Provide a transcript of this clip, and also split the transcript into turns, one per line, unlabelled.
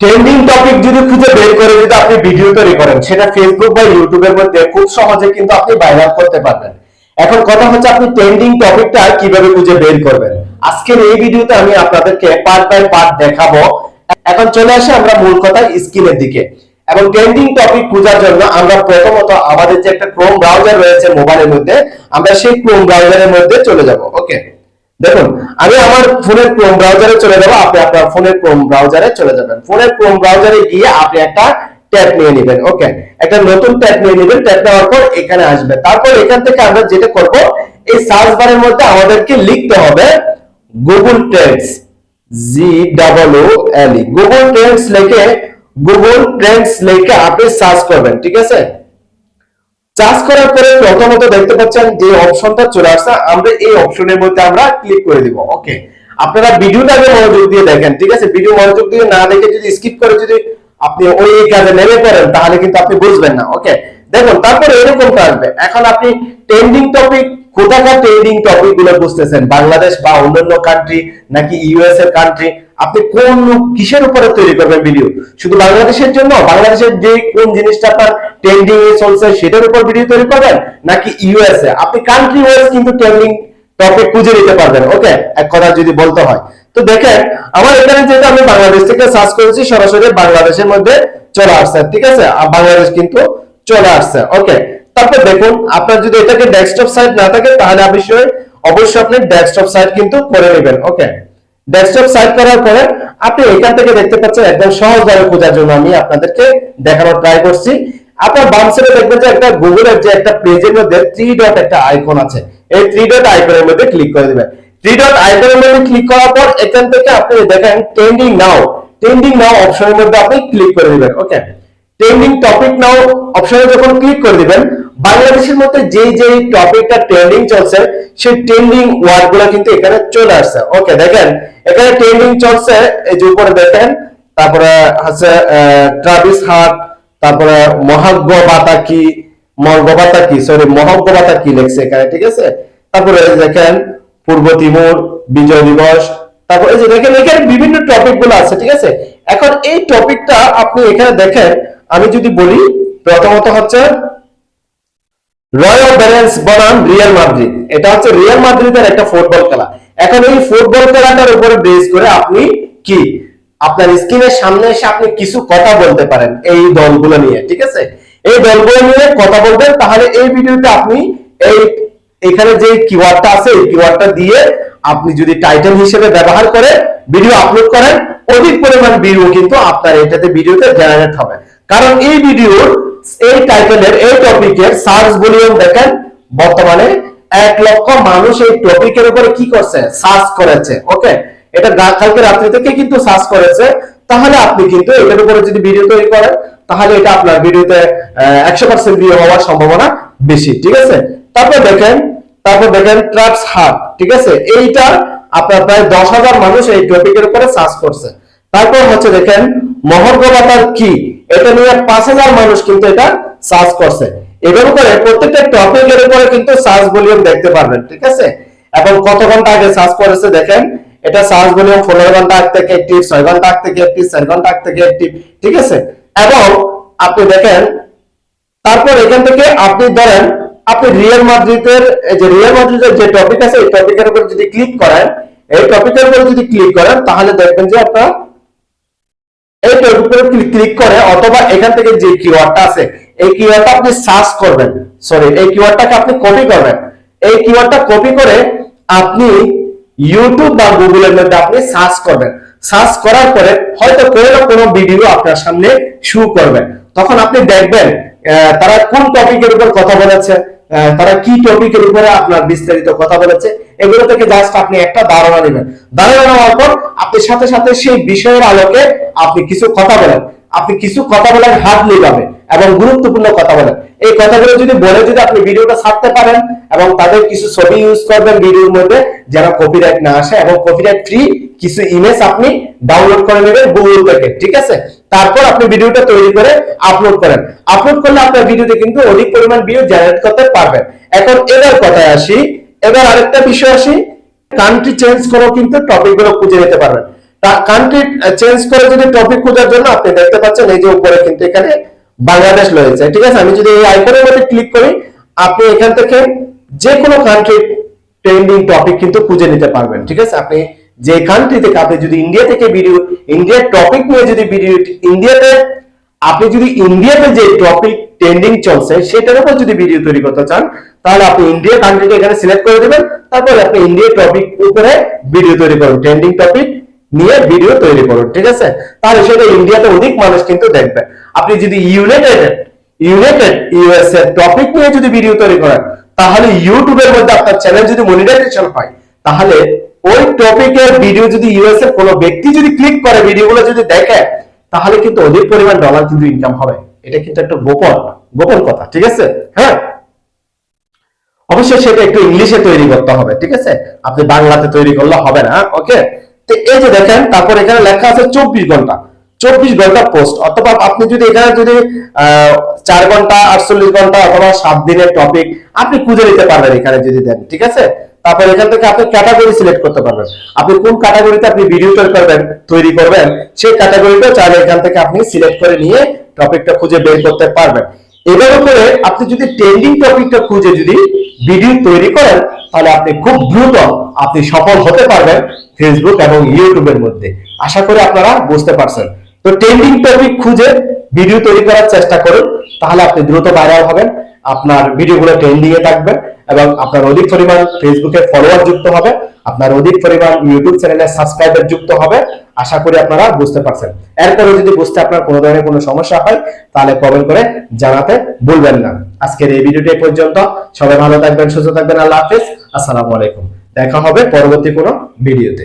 Trending topic যদি খুঁজে বের করে যদি আপনি ভিডিও তৈরি করেন, সেটা ফেসবুক বা ইউটিউবের মধ্যে খুব সহজে কিন্তু আপনি ভাইরাল করতে পারবেন। এখন কথা হচ্ছে আপনি ট্রেন্ডিং টপিকটা কীভাবে খুঁজে বের করবেন। আজকের এই ভিডিওতে আমি আপনাদেরকে পার্ট বাই পার্ট দেখাবো। এখন চলে আসে আমরা মূল কথা স্ক্রিনের দিকে। এবং ট্রেন্ডিং টপিক খোঁজার জন্য আমরা প্রথমত আমাদের যে একটা ক্রোম ব্রাউজার রয়েছে মোবাইলের মধ্যে, আমরা সেই ক্রোম ব্রাউজারের মধ্যে চলে যাব। ওকে দেখুন, আমি আমার ফোনের ক্রোম ব্রাউজারে চলে যাব, আপনি আপনার ফোনের ক্রোম ব্রাউজারে চলে যাবেন। ফোনের ক্রোম ব্রাউজারে গিয়ে আপনি একটা ট্যাব নিয়ে নেবেন, ওকে? একটা নতুন ট্যাব নিয়ে নেবেন, ট্যাব নেওয়ার পর এখানে আসবে। তারপর এখান থেকে আমরা যেটা করব, এই সার্চ বারের মধ্যে আমাদেরকে লিখতে হবে Google trends G double O L Google trends লিখে গুগল ট্রেন্ডস লিখে আপনি সার্চ করবেন, ঠিক আছে? চার্জ করার পরে প্রথমত দেখতে পাচ্ছেন যে অপশনটা চলে আসছে। আমরা এই অপশনের মধ্যে আমরা ক্লিক করে দিব ওকে আপনারা ভিডিওটা আগে মনোযোগ দিয়ে দেখেন, ঠিক আছে? ভিডিও মনোযোগ দিয়ে না দেখে যদি স্কিপ করে যদি আপনি ওই কাজে নেমে পড়েন, তাহলে কিন্তু আপনি বুঝবেন না ওকে দেখুন, তারপরে এরকমটা আসবে। এখন আপনি ট্রেন্ডিং টপিক কোথাকার ট্রেন্ডিং টপিকগুলো বুঝতেছেন? বাংলাদেশ বা অন্যান্য কান্ট্রি নাকি ইউএস এর কান্ট্রি আপনি কোন কিসের উপরে তৈরি করবেন ভিডিও শুধু বাংলাদেশের জন্য? বাংলাদেশের যে কোন জিনিসটা আপনার ট্রেন্ডিং এ চলছে, সেটার উপর ভিডিও তৈরি করবেন? নাকি ইউএসএ আপনি কান্ট্রি ওয়াইজ কিন্তু ট্রেন্ডিং টপিক খুঁজে নিতে পারবেন ওকে এক কথা যদি বলতে হয়। তো দেখেন, আমার এখানে যেটা আমি বাংলাদেশ থেকে সার্চ করেছি, সরাসরি বাংলাদেশের মধ্যে চলে আসছে, ঠিক আছে? বাংলাদেশ কিন্তু চলে আসছে ওকে তারপর দেখুন, আপনার যদি এটাকে ডেস্কটপ সাইট না থাকে, তাহলে অবশ্যই অবশ্যই আপনি ডেস্কটপ সাইট কিন্তু করে নেবেন ওকে ডেস্কটপ সাইট করার পরে আপনি এখান থেকে দেখতে পাচ্ছেন একদম সহজভাবে খোঁজার জন্য আমি আপনাদেরকে দেখানোর ট্রাই করছি। আপনার বাম সাইডে দেখবেন যে একটা গুগলের যে একটা পেজের মধ্যে থ্রি ডট একটা আইকন আছে। এই থ্রি ডট আইকনের মধ্যে ক্লিক করে দিবেন। থ্রি ডট আইকনের মধ্যে ক্লিক করার পর এখান থেকে আপনি দেখেন ট্রেন্ডিং নাও ট্রেন্ডিং নাও অপশনের মধ্যে আপনি ক্লিক করে দিবেন ওকে ট্রেন্ডিং টপিক নাও অপশনে যখন ক্লিক করে দিবেন বাংলাদেশের মধ্যে যে যে টপিকটা ট্রেন্ডিং চলছে, সেই ট্রেন্ডিং ওয়ার্ডগুলো কিন্তু এখানে চলে আসছে। ওকে দেখেন, এখানে ট্রেন্ডিং চলছে, এই যে উপরে দেখেন, তারপরে আছে ট্রাভিস হাট তারপরে মহাজ্ঞ বাতা কি মর্গ কি সরি মহাজ্ঞ বাতা কি লেখছে এখানে, ঠিক আছে? তারপরে দেখেন, পূর্ব তিমুর, বিজয় দিবস, তারপর এই যে দেখেন, এখানে বিভিন্ন টপিকগুলো আছে, ঠিক আছে? এখন এই টপিকটা আপনি এখানে দেখেন, আমি যদি বলি, প্রথমত হচ্ছে রয়্যাল ব্যালেন্স বনাম রিয়াল মাদ্রিদ এটা হচ্ছে রিয়াল মাদ্রিদের একটা ফুটবল খেলা। এখন এই ফুটবল খেলাটার উপরে বেস করে আপনি কি? আপনার স্ক্রিনের সামনে এসে আপনি কিছু কথা বলতে পারেন এই দলগুলো নিয়ে, ঠিক আছে? এই দলগুলো নিয়ে কথা বলবেন, তাহলে এই ভিডিওতে আপনি এই এখানে যে কিওয়ার্ডটা আছে, এই কিওয়ার্ডটা দিয়ে আপনি যদি টাইটেল হিসেবে ব্যবহার করে ভিডিও আপলোড করেন, অধিক পরিমাণ ভিডিও কিন্তু আপনার এটাতে ভিডিওতে জেনারেট হবে। কারণ এই ভিডিওর এই টাইটেলের, এই টপিকের সার্চ ভলিউম দেখেন, বর্তমানে এক লক্ষ মানুষ এই টপিকের উপরে কি করছে? সার্চ করেছে ওকে এটা কালকে রাত্রি থেকে কিন্তু সার্চ করেছে। তাহলে আপনি কিন্তু এটার উপরে যদি ভিডিও তৈরি করেন, তাহলে এটা আপনার ভিডিওতে একশো পার্সেন্ট ভিউ হওয়ার সম্ভাবনা বেশি, ঠিক আছে? তারপর দেখেন তারপর দেখেন ট্রাপস হাট ঠিক আছে? এইটা আপনার প্রায় দশ হাজার মানুষ এই টপিকের উপরে সার্চ করছে। তারপর হচ্ছে দেখেন মহর্গবাতার কি? এটা নিয়ে পাঁচ হাজার মানুষ কিন্তু এটা সার্চ করছে। এবার উপরে প্রত্যেকটা টপিকের উপরে কিন্তু সার্চ ভলিউম দেখতে পারবেন, ঠিক আছে? এবং কত ঘণ্টা আগে সার্চ করেছে দেখেন, এটা সার্চ ভলিউম পনেরো ঘণ্টা আগ থেকে অ্যাক্টিভ ছয় ঘণ্টা আগ থেকে অ্যাক্টিভ চার ঘণ্টা আগ থেকে অ্যাক্টিভ ঠিক আছে? এবং আপনি দেখেন, তারপর এখান থেকে আপনি ধরেন, আপনি রিয়েল মাদ্রিদের যে রিয়েল মাদ্রিদের যে টপিক আছে, এই টপিকের উপর যদি ক্লিক করেন, এই টপিকের উপর যদি ক্লিক করেন, তাহলে দেখবেন যে আপনার এই উপর ক্লিক করে অথবা এখান থেকে যে কিওয়ার্ডটা আছে, এই কিওয়ার্ডটা আপনি সার্চ করবেন। সরি এই কিওয়ার্ডটাকে আপনি কপি করবেন। এই কিওয়ার্ডটা কপি করে আপনি ইউটিউব বা গুগলের মধ্যে আপনি সার্চ করবেন। সার্চ করার পরে হয়তো কোনো না কোনো ভিডিও আপনার সামনে শু করবেন তখন আপনি দেখবেন তারা কোন টপিকের উপর কথা বলেছে তারা কি টপিকের উপরে আপনার বিস্তারিত কথা বলেছে এগুলো থেকে জাস্ট আপনি একটা ধারণা নেবেন। ধারণা নেওয়ার পর আপনি সাথে সাথে সেই বিষয়ের আলোকে আপনি কিছু কথা বলেন। আপনি কিছু কথা বলেন হাত লিগাবে এবং গুরুত্বপূর্ণ কথা বলেন। এই কথাগুলো যদি বলে যদি আপনি ভিডিওটা ছাড়তে পারেন এবং তাদের কিছু ছবি ইউজ করবেন ভিডিওর মধ্যে, যেন কপিরাইট না আসে এবং কপিরাইট ফ্রি কিছু ইমেজ আপনি ডাউনলোড করে নেবেন গুগল থেকে, ঠিক আছে? তারপর আপনি ভিডিওটা তৈরি করে আপলোড করেন। আপলোড করলে আপনার ভিডিওতে কিন্তু অধিক পরিমাণ ভিউ জেনারেট করতে পারবেন। এখন এবার কথায় আসি এবার আরেকটা বিষয় আসি কান্ট্রি চেঞ্জ করেও কিন্তু টপিকগুলো খুঁজে নিতে পারবেন। কান্ট্রি চেঞ্জ করে যদি টপিক খোঁজার জন্য আপনি দেখতে পাচ্ছেন, এই যে উপরে কিন্তু এখানে বাংলাদেশ রয়েছে। ঠিক আছে? আমি যদি এই আইকনের মধ্যে ক্লিক করি, আপনি এখান থেকে যে কোনো কান্ট্রি ট্রেন্ডিং টপিক কিন্তু খুঁজে নিতে পারবেন। ঠিক আছে? আপনি যে কান্ট্রি থেকে, আপনি যদি ইন্ডিয়া থেকে ভিডিও ইন্ডিয়ার টপিক নিয়ে যদি ভিডিও ইন্ডিয়াতে আপনি যদি ইন্ডিয়াতে যে টপিক ট্রেন্ডিং চলছে, সেটার উপর যদি ভিডিও তৈরি করতে চান তাহলে আপনি ইন্ডিয়া কান্ট্রিকে এখানে সিলেক্ট করে দেবেন, তারপরে আপনি ইন্ডিয়া টপিক উপরে ভিডিও তৈরি করুন ট্রেন্ডিং টপিক নিয়ে ভিডিও তৈরি করুন, ঠিক আছে? তাহলে সেটা ইন্ডিয়াতে অধিক মানুষ কিন্তু দেখবে। আপনি যদি ইউনাইটেড ইউনাইটেড এর টপিক নিয়ে যদি ভিডিও তৈরি করেন, তাহলে ইউটিউবের মধ্যে আপনার চ্যানেল যদি মনিটাইজেশন হয়, তাহলে ওই টপিকের ভিডিও যদি ইউএস এর কোনো ব্যক্তি যদি ক্লিক করে ভিডিওগুলো যদি দেখে, তাহলে কিন্তু অধিক পরিমাণ ডলার কিন্তু ইনকাম হবে। এটা কিন্তু একটা গোপন গোপন কথা, ঠিক আছে? হ্যাঁ? অবশ্যই সেটা একটু ইংলিশে তৈরি করতে হবে, ঠিক আছে? আপনি বাংলাতে তৈরি করলে হবে না ওকে তো এই যে দেখেন, তারপর এখানে লেখা আছে চব্বিশ ঘণ্টা। চব্বিশ ঘণ্টা পোস্ট অথবা আপনি যদি এখানে যদি চার ঘণ্টা, আটচল্লিশ ঘণ্টা অথবা সাত দিনের টপিক আপনি খুঁজে নিতে পারবেন এখানে যদি দেন, ঠিক আছে? তারপর এখান থেকে আপনি ক্যাটাগরি সিলেক্ট করতে পারবেন। আপনি কোন ক্যাটাগরিতে আপনি ভিডিও তৈরি করবেন তৈরি করবেন, সেই ক্যাটাগরিটা চাইলে এখান থেকে আপনি সিলেক্ট করে নিয়ে টপিকটা খুঁজে বের করতে পারবেন। এবার উপরে আপনি যদি ট্রেন্ডিং টপিকটা খুঁজে যদি ভিডিও তৈরি করেন, তাহলে আপনি খুব দ্রুত আপনি সফল হতে পারবেন ফেসবুক এবং ইউটিউবের মধ্যে। আশা করি আপনারা বুঝতে পারছেন। তো ট্রেন্ডিং টপিক খুঁজে ভিডিও তৈরি করার চেষ্টা করুন, তাহলে আপনি দ্রুত ভাইরাল হবেন, আপনার ভিডিওগুলো ট্রেন্ডিং এ থাকবে এবং আপনার অধিক পরিমাণ ফেসবুকে ফলোয়ার যুক্ত হবে, আপনার অধিক পরিমাণ ইউটিউব চ্যানেলে সাবস্ক্রাইবার যুক্ত হবে আশা করি আপনারা বুঝতে পারছেন। এরপরে যদি বুঝতে আপনার কোনো ধরনের কোনো সমস্যা হয়, তাহলে কমেন্ট করে জানাতে ভুলবেন না। আজকের এই ভিডিওটি পর্যন্ত। সবাই ভালো থাকবেন, সুস্থ থাকবেন, আল্লাহ হাফেজ। আসসালামু আলাইকুম। দেখা হবে পরবর্তী কোনো ভিডিওতে।